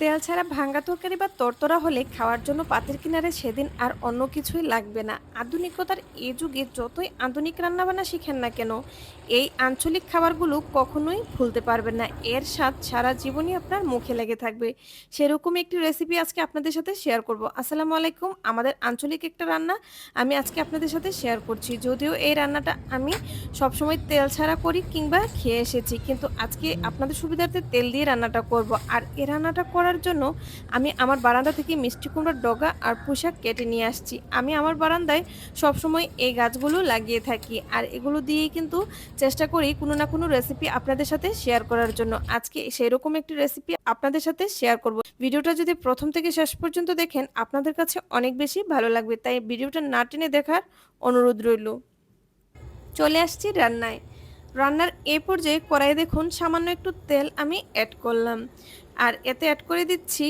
তেল ছাড়া ভাঙ্গা তরকারি বা তরতরা হলে খাওয়ার জন্য পাতের কিনারে সেদিন আর অন্য কিছুই লাগবে না। আধুনিকতার এ যুগে যতই আধুনিক রান্নাবান্না শিখেন না কেন, এই আঞ্চলিক খাবারগুলো কখনোই ভুলতে পারবেন না। এর স্বাদ সারা জীবনই আপনার মুখে লেগে থাকবে। সেরকম একটি রেসিপি আজকে আপনাদের সাথে শেয়ার করব। আসসালামু আলাইকুম, আমাদের আঞ্চলিক একটা রান্না আমি আজকে আপনাদের সাথে শেয়ার করছি। যদিও এই রান্নাটা আমি সবসময় তেল ছাড়া করি কিংবা খেয়ে এসেছি, কিন্তু আজকে আপনাদের সুবিধার্থে তেল দিয়ে রান্নাটা করব। আর এই রান্নাটা করার জন্য আমি আমার বারান্দা থেকে মিষ্টি কুমড়ার ডগা আর পোশাক কেটে নিয়ে আসছি। আমি আমার বারান্দায় সবসময় এই গাছগুলো লাগিয়ে থাকি আর এগুলো দিয়েই কিন্তু চেষ্টা করি কোনো না কোনো রেসিপি আপনাদের সাথে শেয়ার করার জন্য। আজকে সেরকম একটি রেসিপি আপনাদের সাথে শেয়ার করব। ভিডিওটা যদি প্রথম থেকে শেষ পর্যন্ত দেখেন, আপনাদের কাছে অনেক বেশি ভালো লাগবে। তাই ভিডিওটা না টেনে দেখার অনুরোধ রইল। চলে আসছি রান্নায়। রান্নার এ পর্যায়ে কড়াই দেখুন সামান্য একটু তেল আমি অ্যাড করলাম। আর এতে অ্যাড করে দিচ্ছি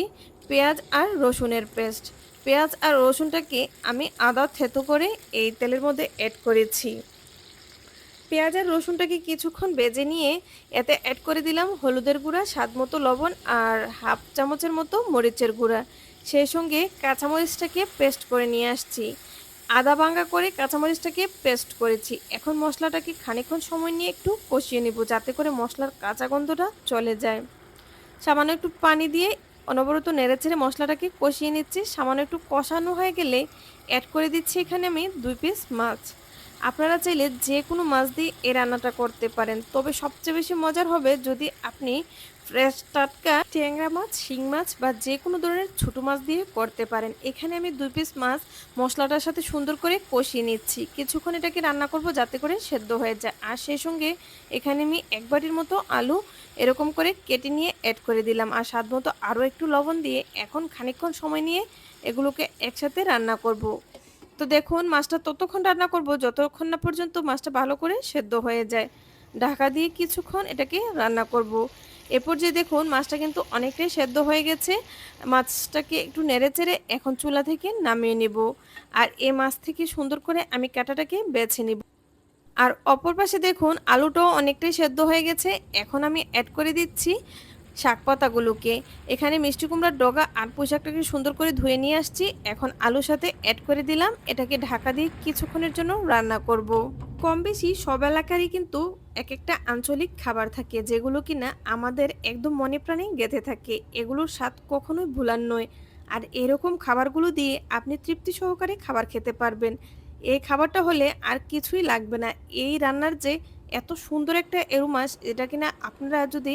পেঁয়াজ আর রসুনের পেস্ট পেঁয়াজ আর রসুনটাকে আমি আদা থেতো করে এই তেলের মধ্যে অ্যাড করেছি। পেঁয়াজ আর রসুনটাকে কিছুক্ষণ বেজে নিয়ে এতে অ্যাড করে দিলাম হলুদের গুঁড়া, স্বাদ মতো লবণ আর হাফ চামচের মতো মরিচের গুঁড়া। সেই সঙ্গে কাঁচামরিচটাকে পেস্ট করে নিয়ে আসছি। আদা ভাঙ্গা করে কাঁচামরিচটাকে পেস্ট করেছি। এখন মশলাটাকে খানিক্ষণ সময় নিয়ে একটু কষিয়ে নেব যাতে করে মশলার কাঁচা গন্ধটা চলে যায়। সামান্য একটু পানি দিয়ে অনবরত নেড়ে ছেড়ে মশলাটাকে কষিয়ে নিচ্ছি। সামান্য একটু কষানো হয়ে গেলে অ্যাড করে দিচ্ছি এখানে আমি দুই পিস মাছ। আপনারা চাইলে যে কোনো মাছ দিয়ে এ রান্নাটা করতে পারেন। তবে সবচেয়ে বেশি মজার হবে যদি আপনি ফ্রেশ টাটকা, ট্যাংরা মাছ, শিং মাছ বা যে কোনো ধরনের ছোটো মাছ দিয়ে করতে পারেন। এখানে আমি দুই পিস মাছ মশলাটার সাথে সুন্দর করে কষিয়ে নিচ্ছি। কিছুক্ষণ এটাকে রান্না করব যাতে করে সেদ্ধ হয়ে যায়। আর সেই সঙ্গে এখানে আমি এক বাটির মতো আলু এরকম করে কেটে নিয়ে অ্যাড করে দিলাম। আর স্বাদ মতো আরও একটু লবণ দিয়ে এখন খানিকক্ষণ সময় নিয়ে এগুলোকে একসাথে রান্না করব। তো দেখুন, মাছটা ততক্ষণ রান্না করব যতক্ষণ না পর্যন্ত মাছটা ভালো করে সেদ্ধ হয়ে যায়। ঢাকা দিয়ে কিছুক্ষণ এটাকে রান্না করব। এরপর যে দেখুন, মাছটা কিন্তু অনেকটাই সেদ্ধ হয়ে গেছে। মাছটাকে একটু নেড়ে চেড়ে এখন চুলা থেকে নামিয়ে নেব। আর এ মাছ থেকে সুন্দর করে আমি কাটাটাকে বেছে নিব। আর অপর পাশে দেখুন, আলুটাও অনেকটাই সেদ্ধ হয়ে গেছে। এখন আমি অ্যাড করে দিচ্ছি শাক পাতাগুলোকে। এখানে মিষ্টি কুমড়ার ডগা আর পোশাকটাকে সুন্দর করে ধুয়ে নিয়ে আসছি। এখন আলুর সাথে অ্যাড করে দিলাম। এটাকে ঢাকা দিয়ে কিছুক্ষণের জন্য রান্না করব। কম বেশি সব এলাকারই কিন্তু এক একটা আঞ্চলিক খাবার থাকে যেগুলো কিনা আমাদের একদম মনে প্রাণে গেঁথে থাকে। এগুলোর স্বাদ কখনোই ভুলার নয়। আর এরকম খাবারগুলো দিয়ে আপনি তৃপ্তি সহকারে খাবার খেতে পারবেন। এই খাবারটা হলে আর কিছুই লাগবে না। এই রান্নার যে এত সুন্দর একটা এরুমাস এটা কিনা আপনারা যদি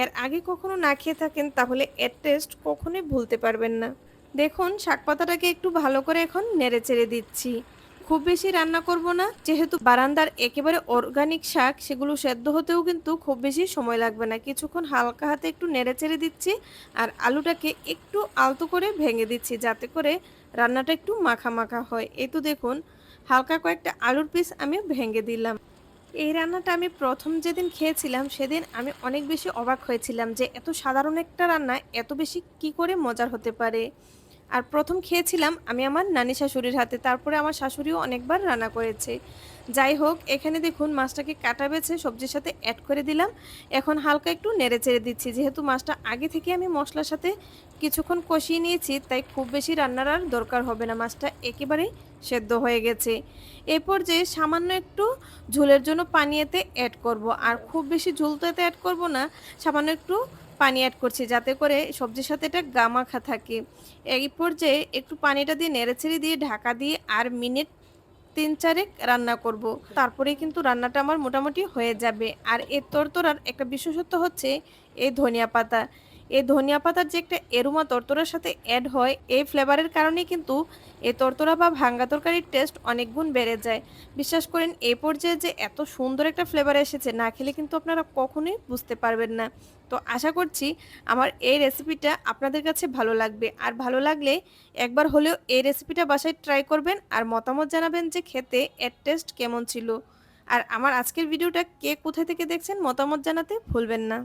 এর আগে কখনো না খেয়ে থাকেন, তাহলে এর টেস্ট কখনোই ভুলতে পারবেন না। দেখুন শাক পাতাটাকে একটু ভালো করে এখন নেড়ে চেড়ে দিচ্ছি। খুব বেশি রান্না করব না। যেহেতু বারান্দার একেবারে অর্গানিক শাক, সেগুলো সেদ্ধ হতেও কিন্তু খুব বেশি সময় লাগবে না। কিছুক্ষণ হালকা হাতে একটু নেড়ে চেড়ে দিচ্ছি আর আলুটাকে একটু আলতো করে ভেঙে দিচ্ছি যাতে করে রান্নাটা একটু মাখা মাখা হয়। এই তো দেখুন, হালকা কয়েকটা আলুর পিস আমি ভেঙে দিলাম। এই রান্নাটা আমি প্রথম যেদিন খেয়েছিলাম, সেদিন আমি অনেক বেশি অবাক হয়েছিলাম যে এত সাধারণ একটা রান্না, এত বেশি কি করে মজার হতে পারে? আর প্রথম খেয়েছিলাম আমি আমার নানি শাশুড়ির হাতে, তারপরে আমার শাশুড়িও অনেকবার রান্না করেছে। যাই হোক, এখানে দেখুন মাছটাকে কাটা বেছে সবজির সাথে অ্যাড করে দিলাম। এখন হালকা একটু নেড়ে চেড়ে দিচ্ছি, যেহেতু মাছটা আগে থেকে আমি মশলার সাথে কিছুক্ষণ কষিয়ে নিয়েছি, তাই খুব বেশি রান্নার আর দরকার হবে না, মাছটা একেবারেই সেদ্ধ হয়ে গেছে। এরপর যে সামান্য একটু ঝোলের জন্য পানি এতে অ্যাড করব, আর খুব বেশি ঝোল তো এতে অ্যাড করব না, সামান্য একটু পানি অ্যাড করছি, যাতে করে সবজির সাথে এটা গামাখা থাকে। এই পর্যায়ে একটু পানিটা দিয়ে নেড়েছেড়ে দিয়ে ঢাকা দিয়ে আর মিনিট তিন চারেক রান্না করব। তারপরে কিন্তু রান্নাটা আমার মোটামুটি হয়ে যাবে। আর এর তরতরার একটা বিশেষত্ব হচ্ছে এই ধনিয়া পাতা। এই ধনিয়া পাতার যে একটা এরুমা তরতরার সাথে অ্যাড হয়, এই ফ্লেভারের কারণেই কিন্তু এই তরতরা বা ভাঙ্গা তরকারির টেস্ট অনেক গুণ বেড়ে যায়। বিশ্বাস করেন এই পর্যায়ে যে এত সুন্দর একটা ফ্লেভার এসেছে, না খেলে কিন্তু আপনারা কখনোই বুঝতে পারবেন না। তো আশা করছি আমার এই রেসিপিটা আপনাদের কাছে ভালো লাগবে। আর ভালো লাগলে একবার হলেও এই রেসিপিটা বাসায় ট্রাই করবেন আর মতামত জানাবেন যে খেতে এর টেস্ট কেমন ছিল। আর আমার আজকের ভিডিওটা কে কোথায় থেকে দেখছেন, মতামত জানাতে ভুলবেন না।